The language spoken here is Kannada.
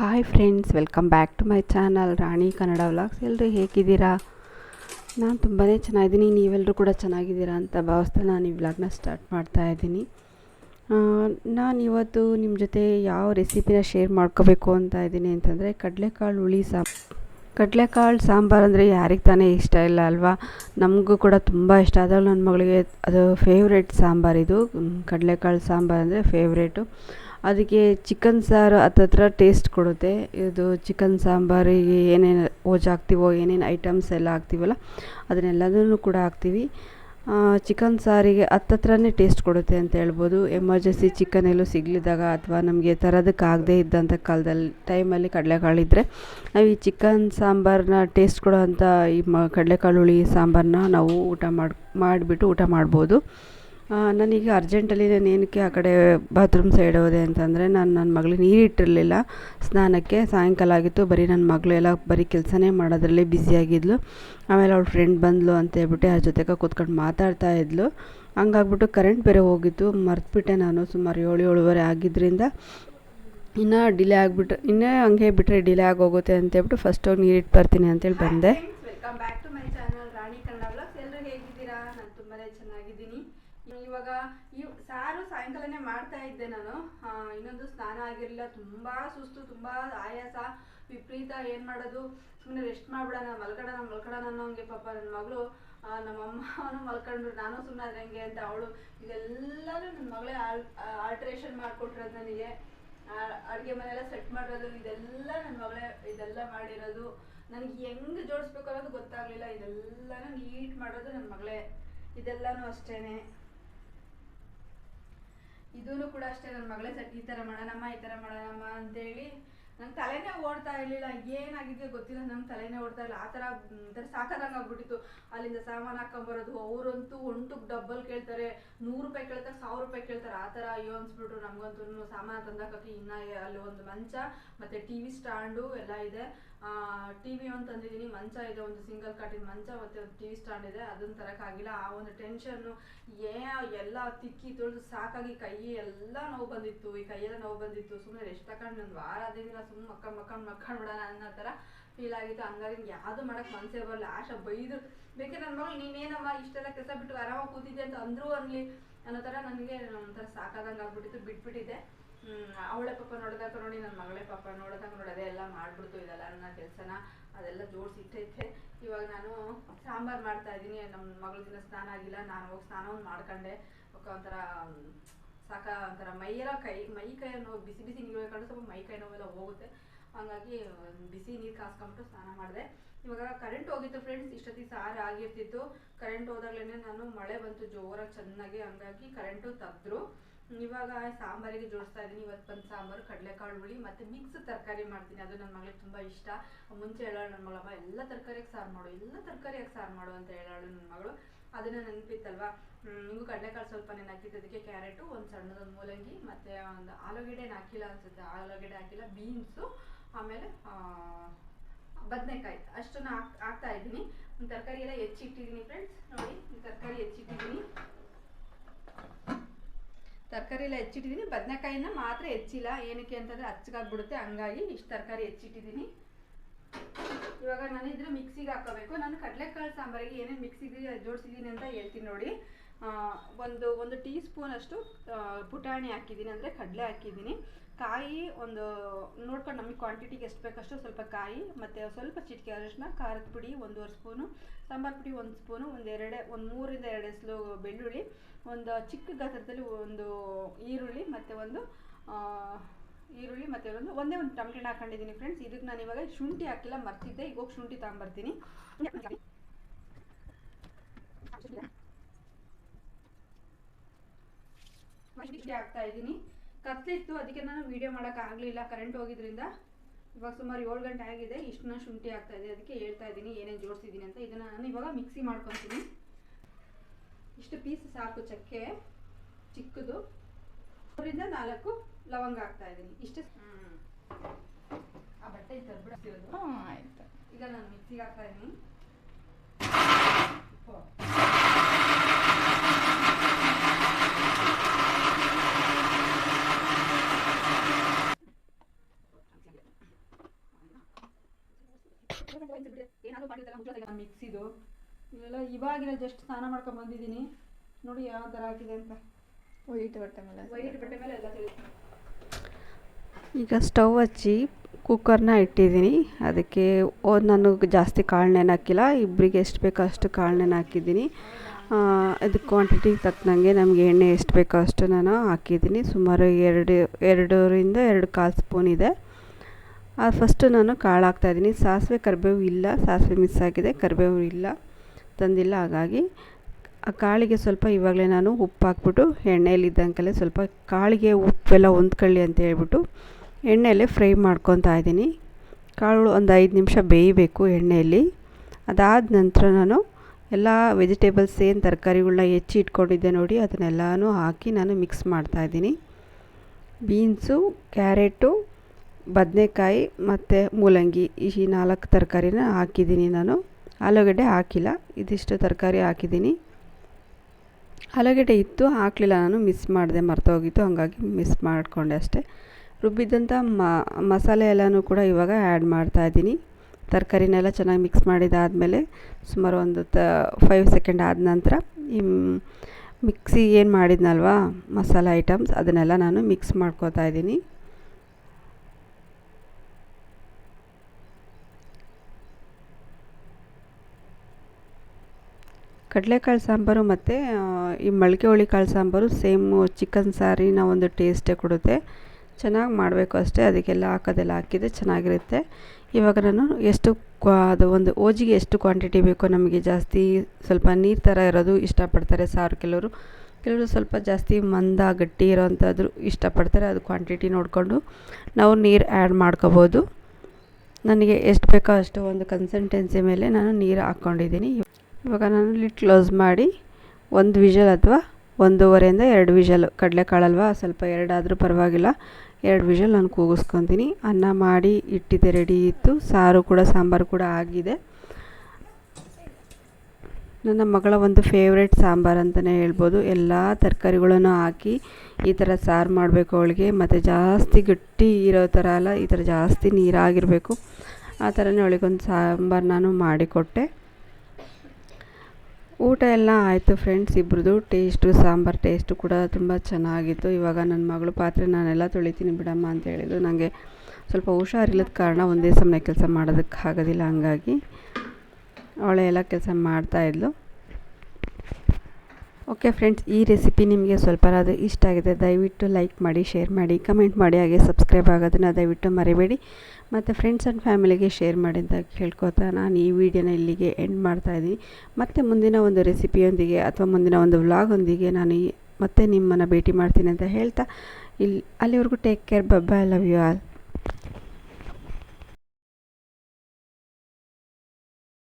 Hi friends, welcome back to my channel Rani Kannada vlogs. ಎಲ್ಲರೂ ಹೇಗಿದ್ದೀರಾ? ನಾನು ತುಂಬಾ ಚೆನ್ನಾಗಿದ್ದೀನಿ. ನೀವೆಲ್ಲರೂ ಕೂಡ ಚೆನ್ನಾಗಿದ್ದೀರಾ ಅಂತ ಭಾವಿಸ್ತಾ ನಾನು ಈ ವ್ಲಾಗ್ನ ಸ್ಟಾರ್ಟ್ ಮಾಡ್ತಾ ಇದ್ದೀನಿ. ನಾನು ಇವತ್ತು ನಿಮ್ಮ ಜೊತೆ ಯಾವ ರೆಸಿಪಿನ ಶೇರ್ ಮಾಡ್ಕೋಬೇಕು ಅಂತ ಇದ್ದೀನಿ ಅಂತಂದರೆ ಕಡಲೆಕಾಳು ಹುಳಿ ಸಾಂಬ್ ಕಡಲೆಕಾಳು ಸಾಂಬಾರು ಅಂದರೆ ಯಾರಿಗೆ ತಾನೇ ಇಷ್ಟ ಇಲ್ಲ ಅಲ್ವಾ? ನಮಗೂ ಕೂಡ ತುಂಬ ಇಷ್ಟ. ಆದಾಗ ನನ್ನ ಮಗಳಿಗೆ ಅದು ಫೇವ್ರೆಟ್ ಸಾಂಬಾರಿದು ಕಡಲೆಕಾಳು ಸಾಂಬಾರು ಅಂದರೆ ಫೇವ್ರೇಟು ಅದಕ್ಕೆ ಚಿಕನ್ ಸಾರು ಹತ್ತತ್ರ ಟೇಸ್ಟ್ ಕೊಡುತ್ತೆ. ಇದು ಚಿಕನ್ ಸಾಂಬಾರಿಗೆ ಏನೇನು ಓಜ್ ಹಾಕ್ತೀವೋ, ಏನೇನು ಐಟಮ್ಸ್ ಎಲ್ಲ ಹಾಕ್ತೀವಲ್ಲ, ಅದನ್ನೆಲ್ಲದನ್ನು ಕೂಡ ಹಾಕ್ತೀವಿ. ಚಿಕನ್ ಸಾರಿಗೆ ಹತ್ತತ್ರನೇ ಟೇಸ್ಟ್ ಕೊಡುತ್ತೆ ಅಂತ ಹೇಳ್ಬೋದು. ಎಮರ್ಜೆನ್ಸಿ ಚಿಕನ್ ಎಲ್ಲೂ ಸಿಗಲಿದ್ದಾಗ ಅಥವಾ ನಮಗೆ ತರೋದಕ್ಕಾಗದೇ ಇದ್ದಂಥ ಕಾಲದಲ್ಲಿ ಟೈಮಲ್ಲಿ ಕಡಲೆಕಾಳಿದ್ದರೆ ನಾವು ಈ ಚಿಕನ್ ಸಾಂಬಾರನ್ನ ಟೇಸ್ಟ್ ಕೊಡೋವಂಥ ಈ ಮ, ಕಡಲೆಕಾಳು, ಹುಳಿ ಸಾಂಬಾರನ್ನ ನಾವು ಊಟ ಮಾಡಿ, ಮಾಡಿಬಿಟ್ಟು ಊಟ ಮಾಡ್ಬೋದು. ನನಗೆ ಅರ್ಜೆಂಟಲ್ಲಿ ನಾನು ಏನಕ್ಕೆ ಆ ಕಡೆ ಬಾತ್ರೂಮ್ ಸೈಡ್ ಹೋದೆ ಅಂತಂದರೆ ನಾನು ನನ್ನ ಮಗಳಿಗೆ ನೀರಿಟ್ಟಿರಲಿಲ್ಲ ಸ್ನಾನಕ್ಕೆ ಸಾಯಂಕಾಲ ಆಗಿತ್ತು. ಬರೀ ನನ್ನ ಮಗಳು ಎಲ್ಲ ಬರೀ ಕೆಲಸನೇ ಮಾಡೋದ್ರಲ್ಲೇ ಬ್ಯುಸಿಯಾಗಿದ್ಲು ಆಮೇಲೆ ಅವಳ ಫ್ರೆಂಡ್ ಬಂದ್ಲು ಅಂತ ಹೇಳ್ಬಿಟ್ಟು ಆ ಜೊತೆಗೆ ಕೂತ್ಕೊಂಡು ಮಾತಾಡ್ತಾ ಇದ್ಲು. ಹಂಗಾಗ್ಬಿಟ್ಟು ಕರೆಂಟ್ ಬೇರೆ ಹೋಗಿತ್ತು. ಮರ್ತುಬಿಟ್ಟೆ ನಾನು ಸುಮಾರು ಏಳು, ಏಳುವರೆ ಆಗಿದ್ದರಿಂದ ಇನ್ನೂ ಡಿಲೇ ಆಗಿಬಿಟ್ರೆ ಇನ್ನೂ ಹಂಗೆ ಬಿಟ್ಟರೆ ಡಿಲೇ ಆಗೋಗುತ್ತೆ ಅಂತೇಳ್ಬಿಟ್ಟು ಫಸ್ಟ್ ಹೋಗಿ ನೀರಿಟ್ಟು ಬರ್ತೀನಿ ಅಂತೇಳಿ ಬಂದೆ welcome back to my channel Rani Kannada blogs ಎಲ್ಲರೂ ಹೇಗಿದ್ದೀರಾ ನಾನು ತುಂಬಾ ಚೆನ್ನಾಗಿದ್ದೀನಿ ಇವಾಗ ಈ ಸಾರು ಸಾಯಂಕಾಲನೇ ಮಾಡ್ತಾ ಇದ್ದೆ ನಾನು. ಇನ್ನೊಂದು ಸ್ನಾನ ಆಗಿರಲಿಲ್ಲ. ತುಂಬ ಸುಸ್ತು, ತುಂಬ ಆಯಾಸ, ವಿಪರೀತ. ಏನು ಮಾಡೋದು? ಸುಮ್ಮನೆ ರೆಸ್ಟ್ ಮಾಡ್ಬಿಡೋಣ ಮಲ್ಕಡೋಣ ಮಲ್ಕಡೋಣ ಅನ್ನೋಂಗೆ ಪಾಪ ನನ್ನ ಮಗಳು. ನಮ್ಮಮ್ಮನೂ ಮಲ್ಕೊಂಡ್ರು, ನಾನು ಸುಮ್ಮನೆ ಹೆಂಗೆ ಅಂತ ಅವಳು. ಇದೆಲ್ಲನೂ ನನ್ನ ಮಗಳೇ ಆಲ್ ಆಲ್ಟ್ರೇಷನ್ ಮಾಡಿಕೊಟ್ಟಿರೋದು ನನಗೆ. ಅಡುಗೆ ಮನೆಯೆಲ್ಲ ಸೆಟ್ ಮಾಡಿರೋದು, ಇದೆಲ್ಲ ನನ್ನ ಮಗಳೇ, ಇದೆಲ್ಲ ಮಾಡಿರೋದು. ನನಗೆ ಹೆಂಗೆ ಜೋಡಿಸ್ಬೇಕು ಅನ್ನೋದು ಗೊತ್ತಾಗಲಿಲ್ಲ. ಇದೆಲ್ಲನೂ ನೀಟ್ ಮಾಡೋದು ನನ್ನ ಮಗಳೇ. ಇದೆಲ್ಲನೂ ಅಷ್ಟೇನೆ. ಇದೂ ಕೂಡ ಅಷ್ಟೇ ನನ್ನ ಮಗಳೇ ಸಟ್ ಈ ಥರ ಮಾಡೋಣಮ್ಮ ಈ ಥರ ಮಾಡೋಣಮ್ಮ ಅಂತೇಳಿ ನಂಗೆ ತಲೆನೇ ಓಡ್ತಾ ಇರಲಿಲ್ಲ. ಏನಾಗಿದೆ ಗೊತ್ತಿಲ್ಲ, ನಂಗೆ ತಲೆನೇ ಓಡ್ತಾ ಇಲ್ಲ ಆ ಥರ ಒಂಥರ ಸಾಕಾದಂಗೆ ಆಗ್ಬಿಟ್ಟಿತ್ತು. ಅಲ್ಲಿಂದ ಸಾಮಾನು ಹಾಕೊಂಬರೋದು ಅವರಂತೂ ಒಂಟುಗೆ ಡಬ್ಬಲ್ ಕೇಳ್ತಾರೆ. ನೂರು ರೂಪಾಯಿ ಕೇಳ್ತಾರೆ, ಸಾವಿರ ರೂಪಾಯಿ ಕೇಳ್ತಾರೆ. ಆ ಥರ ಅಯ್ಯೋ ಅನ್ಸ್ಬಿಟ್ರು ನಮಗಂತೂ ಸಾಮಾನು ತಂದಾಕಿ ಇನ್ನ ಅಲ್ಲಿ ಒಂದು ಮಂಚ, ಮತ್ತು ಟಿ ವಿ ಸ್ಟ್ಯಾಂಡು ಎಲ್ಲ ಇದೆ. ಟಿ ವಿ ಒಂದು ತಂದಿದ್ದೀನಿ. ಮಂಚ ಇದೆ, ಒಂದು ಸಿಂಗಲ್ ಕಾಟಿನ ಮಂಚ ಮತ್ತು ಟಿ ವಿ ಸ್ಟ್ಯಾಂಡ್ ಇದೆ. ಅದನ್ನು ತರೋಕ್ಕಾಗಿಲ್ಲ ಆ ಒಂದು ಟೆನ್ಷನ್ನು ಏ, ಎಲ್ಲ ತಿಕ್ಕಿ ತೊಳೆದು ಸಾಕಾಗಿ ಕೈ ಎಲ್ಲ ನೋವು ಬಂದಿತ್ತು. ಈ ಕೈಯೆಲ್ಲ ನೋವು ಬಂದಿತ್ತು. ಸುಮ್ಮನೆ ರೆಸ್ಟ್ ತಗೊಂಡು ಒಂದು ವಾರ ದಿನ ಸುಮ್ಮನೆ ಮಕ್ಕಳು ಮಕ್ಕಳು ಮಕ್ಕಳು ಬಿಡೋಣ ಅನ್ನೋ ಥರ ಫೀಲ್ ಆಗಿತ್ತು. ಹಂಗಾಗಿ ಯಾವುದು ಮಾಡೋಕ್ಕೆ ಮನಸ್ಸೇ ಬರಲ್ಲ ಆಶಾ ಬೈದು ಬೇಕೆ ನನ್ನ ಮಗಳು ನೀನೇನಮ್ಮ ಇಷ್ಟೆಲ್ಲ ಕೆಲಸ ಬಿಟ್ಟು ಆರಾಮಾಗಿ ಕೂತಿದ್ದೆ ಅಂತ ಅಂದರೂ ಅನ್ಲಿ ಅನ್ನೋ ಥರ ನನಗೆ ಒಂಥರ ಸಾಕಾದಂಗೆ ಆಗ್ಬಿಟ್ಟಿತ್ತು. ಬಿಟ್ಬಿಟ್ಟಿದೆ ಅವಳೆ ಪಾಪ ನೋಡಿದಾಗ ನೋಡಿ ನನ್ನ ಮಗಳೇ ಪಾಪ ನೋಡಿದಾಗ ಅದೇ ಎಲ್ಲ ಮಾಡ್ಬಿಡ್ತು ಇದೆಲ್ಲ ನನ್ನ ಕೆಲಸನ, ಅದೆಲ್ಲ ಜೋಡಿಸಿ ಇಟ್ಟೈತೆ. ಇವಾಗ ನಾನು ಸಾಂಬಾರು ಮಾಡ್ತಾ ಇದ್ದೀನಿ ನಮ್ಮ ಮಗಳ ದಿನ ಸ್ನಾನ ಆಗಿಲ್ಲ, ನಾನು ಹೋಗಿ ಸ್ನಾನವನ್ನು ಮಾಡ್ಕೊಂಡೆ. ಒಂಥರ ಸಾಕ ಒಂಥರ ಮೈಯೆಲ್ಲ ಕೈ, ಮೈ ಕೈ ನೋವು ಬಿಸಿ ಬಿಸಿ ನೀರು ಬೇಕಂದ್ರೆ ಸ್ವಲ್ಪ ಮೈ ಕೈ ನೋವೆಲ್ಲ ಹೋಗುತ್ತೆ. ಹಂಗಾಗಿ ಬಿಸಿ ನೀರು ಕಾಸ್ಕೊಂಬಿಟ್ಟು ಸ್ನಾನ ಮಾಡಿದೆ. ಇವಾಗ ಕರೆಂಟ್ ಹೋಗಿತ್ತು ಫ್ರೆಂಡ್ಸ್ ಇಷ್ಟೊತ್ತಿಗೆ ಸಾರು ಆಗಿರ್ತಿತ್ತು. ಕರೆಂಟ್ ಹೋದಾಗ್ಲೇ ನಾನು ಮಳೆ ಬಂತು ಜೋರಾಗಿ ಚೆನ್ನಾಗಿ, ಹಂಗಾಗಿ ಕರೆಂಟು ತೆಗೆದ್ರು. ಇವಾಗ ಸಾಂಬಾರಿಗೆ ಜೋಡಿಸ್ತಾ ಇದ್ದೀನಿ. ಇವತ್ತು ಬಂದು ಸಾಂಬಾರು, ಕಡಲೆಕಾಳು, ಹುಳಿ ಮತ್ತು ಮಿಕ್ಸ್ ತರಕಾರಿ ಮಾಡ್ತೀನಿ. ಅದು ನನ್ನ ಮಗಳಿಗೆ ತುಂಬ ಇಷ್ಟ. ಮುಂಚೆ ಹೇಳೋಳು ನನ್ನ ಮಗಳಮ್ಮ, ಎಲ್ಲ ತರಕಾರಿಗೆ ಸಾರು ಮಾಡು, ಎಲ್ಲ ತರಕಾರಿಯಾಗಿ ಸಾರು ಮಾಡು ಅಂತ ಹೇಳೋಳು ನನ್ನ ಮಗಳು. ಅದನ್ನು ನೆನಪಿತ್ತಲ್ವಾ? ನಿಮಗೂ ಕಡಲೆಕಾಳು ಸ್ವಲ್ಪ ನೆನೆ ಅದಕ್ಕೆ ಕ್ಯಾರೆಟು, ಒಂದು ಸಣ್ಣದೊಂದು ಮೂಲಂಗಿ ಮತ್ತು ಒಂದು ಆಲೂಗೆಡ್ಡೆನ ಹಾಕಿಲ್ಲ ಅನಿಸುತ್ತೆ. ಆಲೂಗಡ್ಡೆ ಹಾಕಿಲ್ಲ, ಬೀನ್ಸು, ಆಮೇಲೆ ಬದನೆಕಾಯಿ. ಅಷ್ಟನ್ನು ಹಾಕ್, ಹಾಕ್ತಾ ಇದ್ದೀನಿ. ತರಕಾರಿ ಎಲ್ಲ ಹೆಚ್ಚಿಟ್ಟಿದ್ದೀನಿ ಫ್ರೆಂಡ್ಸ್ ನೋಡಿ ತರಕಾರಿ ಹೆಚ್ಚಿಟ್ಟಿದ್ದೀನಿ. ತರಕಾರಿ ಎಲ್ಲ ಹೆಚ್ಚಿಟ್ಟಿದ್ದೀನಿ. ಬದನೆಕಾಯಿನ ಮಾತ್ರ ಹೆಚ್ಚಿಲ್ಲ. ಏನಕ್ಕೆ ಅಂತಂದರೆ ಹಚ್ಚಗಾಗ್ಬಿಡುತ್ತೆ ಹಂಗಾಗಿ ಇಷ್ಟು ತರಕಾರಿ ಹೆಚ್ಚಿಟ್ಟಿದ್ದೀನಿ. ಇವಾಗ ನಾನು ಇದನ್ನ ಮಿಕ್ಸಿಗೆ ಹಾಕೋಬೇಕು. ನಾನು ಕಡಲೆಕಾಳು ಸಾಂಬಾರಿಗೆ ಏನೇನು ಮಿಕ್ಸಿಗೆ ಜೋಡಿಸಿದ್ದೀನಿ ಅಂತ ಹೇಳ್ತೀನಿ ನೋಡಿ. ಒಂದು ಒಂದು ಟೀ ಸ್ಪೂನ್ ಅಷ್ಟು ಪುಟಾಣಿ ಹಾಕಿದ್ದೀನಿ, ಅಂದರೆ ಕಡಲೆ ಹಾಕಿದ್ದೀನಿ. ಕಾಯಿ ಒಂದು, ನೋಡ್ಕೊಂಡು ನಮಗೆ ಕ್ವಾಂಟಿಟಿಗೆ ಎಷ್ಟು ಬೇಕಷ್ಟು ಸ್ವಲ್ಪ ಕಾಯಿ, ಮತ್ತು ಸ್ವಲ್ಪ ಚಿಟಿಕೆ ಅರಿಶಿನ ಖಾರದ ಪುಡಿ ಒಂದೂವರೆ ಸ್ಪೂನು, ಸಾಂಬಾರು ಪುಡಿ ಒಂದು ಸ್ಪೂನು, ಒಂದು ಎರಡೇ, ಒಂದು ಮೂರಿಂದ ಎರಡು ಎಸಲು ಬೆಳ್ಳುಳ್ಳಿ, ಒಂದು ಚಿಕ್ಕ ಗಾತ್ರದಲ್ಲಿ ಒಂದು ಈರುಳ್ಳಿ, ಮತ್ತು ಒಂದು ಈರುಳ್ಳಿ, ಮತ್ತು ಒಂದು, ಒಂದೇ ಒಂದು ಟಮಟೆ ಹಾಕೊಂಡಿದ್ದೀನಿ ಫ್ರೆಂಡ್ಸ್ ಇದಕ್ಕೆ ನಾನು ಇವಾಗ ಶುಂಠಿ ಹಾಕಿಲ್ಲ, ಮರ್ತಿದ್ದೆ. ಈಗ ಹೋಗಿ ಶುಂಠಿ ತಗೊಂಬರ್ತೀನಿ. ಹಾಕ್ತಾ ಇದ್ದೀನಿ. ಕತ್ಲಿತ್ತು ಅದಕ್ಕೆ ನಾನು ವೀಡಿಯೋ ಮಾಡೋಕ್ಕಾಗಲಿಲ್ಲ ಕರೆಂಟ್ ಹೋಗಿದ್ರಿಂದ. ಇವಾಗ ಸುಮಾರು ಏಳು ಗಂಟೆ ಆಗಿದೆ ಇಷ್ಟನ್ನ ಶುಂಠಿ ಆಗ್ತಾ ಇದೆ ಅದಕ್ಕೆ ಹೇಳ್ತಾ ಇದ್ದೀನಿ ಏನೇನು ಜೋಡಿಸಿದ್ದೀನಿ ಅಂತ. ಇದನ್ನು ನಾನು ಇವಾಗ ಮಿಕ್ಸಿ ಮಾಡ್ಕೊತೀನಿ. ಇಷ್ಟು ಪೀಸ್ ಸಾಕು ಚಕ್ಕೆ ಚಿಕ್ಕದು. ಮೂರಿಂದ ನಾಲ್ಕು ಲವಂಗ ಹಾಕ್ತಾ ಇದ್ದೀನಿ. ಇಷ್ಟು ಆ ಬಟ್ಟೆ ತರ್ಬಿಡ್ತಿರೋದು ಆಯ್ತು. ಈಗ ನಾನು ಮಿಕ್ಸಿಗೆ ಹಾಕ್ತಾ ಇದ್ದೀನಿ. ಮಿಕ್ಸಿದು. ಇವೆಲ್ಲ ಇವಾಗಿರೋ ಜಸ್ಟ್ ಸ್ನಾನ ಮಾಡ್ಕೊಂಡು ಬಂದಿದ್ದೀನಿ. ನೋಡಿ ಯಾವ ಥರ ಆಗಿದೆ ಅಂತ. ವೈಟ್ ಬಟ್ಟೆ ಮೇಲೆ ವೈಟ್ ಬಟ್ಟೆ ಮೇಲೆ ಎಲ್ಲ ಈಗ ಸ್ಟವ್ ಹಚ್ಚಿ ಕುಕ್ಕರ್ನ ಇಟ್ಟಿದ್ದೀನಿ. ಅದಕ್ಕೆ ಓ ನಾನು ಜಾಸ್ತಿ ಕಾಳು ನೆನೆ ಹಾಕಿಲ್ಲ. ಇಬ್ಬರಿಗೆ ಎಷ್ಟು ಬೇಕೋ ಅಷ್ಟು ಕಾಳು ನೆನೆ ಹಾಕಿದ್ದೀನಿ ಅದು ಕ್ವಾಂಟಿಟಿಗೆ ತಕ್ಕನಂಗೆ ನಮಗೆ ಎಣ್ಣೆ ಎಷ್ಟು ಬೇಕೋ ಅಷ್ಟು ನಾನು ಹಾಕಿದ್ದೀನಿ. ಸುಮಾರು ಎರಡು ಎರಡರಿಂದ ಎರಡು ಕಾಲು ಸ್ಪೂನ್ ಇದೆ. ಫಸ್ಟು ನಾನು ಕಾಳು ಹಾಕ್ತಾಯಿದ್ದೀನಿ ಸಾಸಿವೆ ಕರಿಬೇವು ಇಲ್ಲ, ಸಾಸಿವೆ ಮಿಸ್ ಆಗಿದೆ, ಕರಿಬೇವು ಇಲ್ಲ, ತಂದಿಲ್ಲ. ಹಾಗಾಗಿ ಆ ಕಾಳಿಗೆ ಸ್ವಲ್ಪ ಇವಾಗಲೇ ನಾನು ಉಪ್ಪು ಹಾಕ್ಬಿಟ್ಟು ಎಣ್ಣೆಯಲ್ಲಿದ್ದಂಗೆಲ್ಲ ಸ್ವಲ್ಪ ಕಾಳಿಗೆ ಉಪ್ಪೆಲ್ಲ ಹೊಂದ್ಕೊಳ್ಳಿ ಅಂತ ಹೇಳ್ಬಿಟ್ಟು ಎಣ್ಣೆಯಲ್ಲೇ ಫ್ರೈ ಮಾಡ್ಕೊತಾ ಇದ್ದೀನಿ. ಕಾಳು ಒಂದು ಐದು ನಿಮಿಷ ಬೇಯಬೇಕು ಎಣ್ಣೆಯಲ್ಲಿ. ಅದಾದ ನಂತರ ನಾನು ಎಲ್ಲ ವೆಜಿಟೇಬಲ್ಸ್ ಏನು ತರಕಾರಿಗಳನ್ನ ಹೆಚ್ಚಿ ಇಟ್ಕೊಂಡಿದ್ದೆ ನೋಡಿ, ಅದನ್ನೆಲ್ಲನೂ ಹಾಕಿ ನಾನು ಮಿಕ್ಸ್ ಮಾಡ್ತಾಯಿದ್ದೀನಿ ಬೀನ್ಸು ಕ್ಯಾರೆಟು ಬದನೆಕಾಯಿ ಮತ್ತು ಮೂಲಂಗಿ ಈ ನಾಲ್ಕು ತರಕಾರಿನ ಹಾಕಿದ್ದೀನಿ ನಾನು. ಆಲೂಗಡ್ಡೆ ಹಾಕಿಲ್ಲ, ಇದಿಷ್ಟು ತರಕಾರಿ ಹಾಕಿದ್ದೀನಿ. ಆಲೂಗಡ್ಡೆ ಇತ್ತು, ಹಾಕಲಿಲ್ಲ ನಾನು, ಮಿಸ್ ಮಾಡಿದೆ, ಮರ್ತೋಗಿತ್ತು, ಹಾಗಾಗಿ ಮಿಸ್ ಮಾಡಿಕೊಂಡೆ ಅಷ್ಟೇ. ರುಬ್ಬಿದ್ದಂಥ ಮಸಾಲೆ ಎಲ್ಲನೂ ಕೂಡ ಇವಾಗ ಆ್ಯಡ್ ಮಾಡ್ತಾಯಿದ್ದೀನಿ ತರಕಾರಿನೆಲ್ಲ ಚೆನ್ನಾಗಿ ಮಿಕ್ಸ್ ಮಾಡಿದಾದಮೇಲೆ ಸುಮಾರು ಒಂದು ತ ಫೈವ್ ಸೆಕೆಂಡ್ ಆದ ನಂತರ ಈ ಮಿಕ್ಸಿ ಏನು ಮಾಡಿದ್ನಲ್ವಾ, ಮಸಾಲೆ ಐಟಮ್ಸ್ ಅದನ್ನೆಲ್ಲ ನಾನು ಮಿಕ್ಸ್ ಮಾಡ್ಕೋತಾ ಇದ್ದೀನಿ. ಕಡಲೆಕಾಳು ಸಾಂಬಾರು ಮತ್ತು ಈ ಮೊಳಕೆ ಹುಳಿ ಕಾಳು ಸಾಂಬಾರು ಸೇಮು ಚಿಕನ್ ಸಾರಿನ ಒಂದು ಟೇಸ್ಟೇ ಕೊಡುತ್ತೆ. ಚೆನ್ನಾಗಿ ಮಾಡಬೇಕು ಅಷ್ಟೇ, ಅದಕ್ಕೆಲ್ಲ ಹಾಕೋದೆಲ್ಲ ಹಾಕಿದರೆ ಚೆನ್ನಾಗಿರುತ್ತೆ. ಇವಾಗ ನಾನು ಎಷ್ಟು ಕ್ವಾ, ಅದು ಒಂದು ಓಜಿಗೆ ಎಷ್ಟು ಕ್ವಾಂಟಿಟಿ ಬೇಕೋ ನಮಗೆ ಜಾಸ್ತಿ ಸ್ವಲ್ಪ ನೀರು ಥರ ಇರೋದು ಇಷ್ಟಪಡ್ತಾರೆ ಸಾರು ಕೆಲವರು. ಕೆಲವರು ಸ್ವಲ್ಪ ಜಾಸ್ತಿ ಮಂದ, ಗಟ್ಟಿ ಇರೋವಂಥದ್ದು ಇಷ್ಟಪಡ್ತಾರೆ, ಅದು ಕ್ವಾಂಟಿಟಿ ನೋಡಿಕೊಂಡು ನಾವು ನೀರು ಆ್ಯಡ್ ಮಾಡ್ಕೋಬೋದು. ನನಗೆ ಎಷ್ಟು ಬೇಕೋ ಅಷ್ಟು ಒಂದು ಕನ್ಸಿಸ್ಟೆನ್ಸಿ ಮೇಲೆ ನಾನು ನೀರು ಹಾಕ್ಕೊಂಡಿದ್ದೀನಿ ಇವಾಗ ನಾನು ಲಿಟ್ ಕ್ಲೋಸ್ ಮಾಡಿ ಒಂದು ವಿಷಲ್ ಅಥವಾ ಒಂದೂವರೆಯಿಂದ ಎರಡು ವಿಷಲ್ ಕಡಲೆಕಾಳಲ್ವ, ಸ್ವಲ್ಪ ಎರಡಾದರೂ ಪರವಾಗಿಲ್ಲ. ಎರಡು ವಿಷಲ್ ನಾನು ಕೂಗಿಸ್ಕೊತೀನಿ. ಅನ್ನ ಮಾಡಿ ಇಟ್ಟಿದ್ದೆ ರೆಡಿ ಇತ್ತು. ಸಾರು ಕೂಡ, ಸಾಂಬಾರು ಕೂಡ ಆಗಿದೆ. ನನ್ನ ಮಗಳ ಒಂದು ಫೇವ್ರೆಟ್ ಸಾಂಬಾರು ಅಂತಲೇ ಹೇಳ್ಬೋದು. ಎಲ್ಲ ತರಕಾರಿಗಳನ್ನು ಹಾಕಿ ಈ ಥರ ಸಾರು ಮಾಡಬೇಕು ಅವಳಿಗೆ. ಮತ್ತು ಜಾಸ್ತಿ ಗಟ್ಟಿ ಇರೋ ಥರ ಅಲ್ಲ, ಈ ಥರ ಜಾಸ್ತಿ ನೀರಾಗಿರಬೇಕು. ಆ ಥರನೇ ಅವಳಿಗೊಂದು ಸಾಂಬಾರು ನಾನು ಮಾಡಿಕೊಟ್ಟೆ. ಊಟ ಎಲ್ಲ ಆಯಿತು ಫ್ರೆಂಡ್ಸ್ ಇಬ್ಬರದು ಟೇಸ್ಟು ಸಾಂಬಾರು ಟೇಸ್ಟು ಕೂಡ ತುಂಬ ಚೆನ್ನಾಗಿತ್ತು. ಇವಾಗ ನನ್ನ ಮಗಳು ಪಾತ್ರೆ ನಾನೆಲ್ಲ ತೊಳಿತೀನಿ ಬಿಡಮ್ಮ ಅಂತ ಹೇಳಿದ್ರು ನನಗೆ ಸ್ವಲ್ಪ ಹುಷಾರಿಲ್ಲದ ಕಾರಣ ಒಂದೇ ಸಮಯ ಕೆಲಸ ಮಾಡೋದಕ್ಕೆ ಆಗೋದಿಲ್ಲ ಹಂಗಾಗಿ ಅವಳೆ ಎಲ್ಲ ಕೆಲಸ ಮಾಡ್ತಾಯಿದ್ಲು ಓಕೆ ಫ್ರೆಂಡ್ಸ್, ಈ ರೆಸಿಪಿ ನಿಮಗೆ ಸ್ವಲ್ಪನಾದರೂ ಇಷ್ಟ ಆಗಿದೆ ದಯವಿಟ್ಟು ಲೈಕ್ ಮಾಡಿ, ಶೇರ್ ಮಾಡಿ, ಕಮೆಂಟ್ ಮಾಡಿ, ಹಾಗೆ ಸಬ್ಸ್ಕ್ರೈಬ್ ಆಗೋದನ್ನು ದಯವಿಟ್ಟು ಮರಿಬೇಡಿ. ಮತ್ತು ಫ್ರೆಂಡ್ಸ್ ಆ್ಯಂಡ್ ಫ್ಯಾಮಿಲಿಗೆ ಶೇರ್ ಮಾಡಿ ಅಂತ ಕೇಳ್ಕೊತಾ ನಾನು ಈ ವಿಡಿಯೋನ ಇಲ್ಲಿಗೆ ಎಂಡ್ ಮಾಡ್ತಾಯಿದ್ದೀನಿ ಮತ್ತು ಮುಂದಿನ ಒಂದು ರೆಸಿಪಿಯೊಂದಿಗೆ ಅಥವಾ ಮುಂದಿನ ಒಂದು ವ್ಲಾಗೊಂದಿಗೆ ನಾನು ಮತ್ತೆ ನಿಮ್ಮನ್ನು ಭೇಟಿ ಮಾಡ್ತೀನಿ ಅಂತ ಹೇಳ್ತಾ ಇಲ್ಲಿ ಅಲ್ಲಿವರೆಗೂ ಟೇಕ್ ಕೇರ್ ಬಬ್ಬಾ ಐ ಲವ್ ಯು ಆಲ್.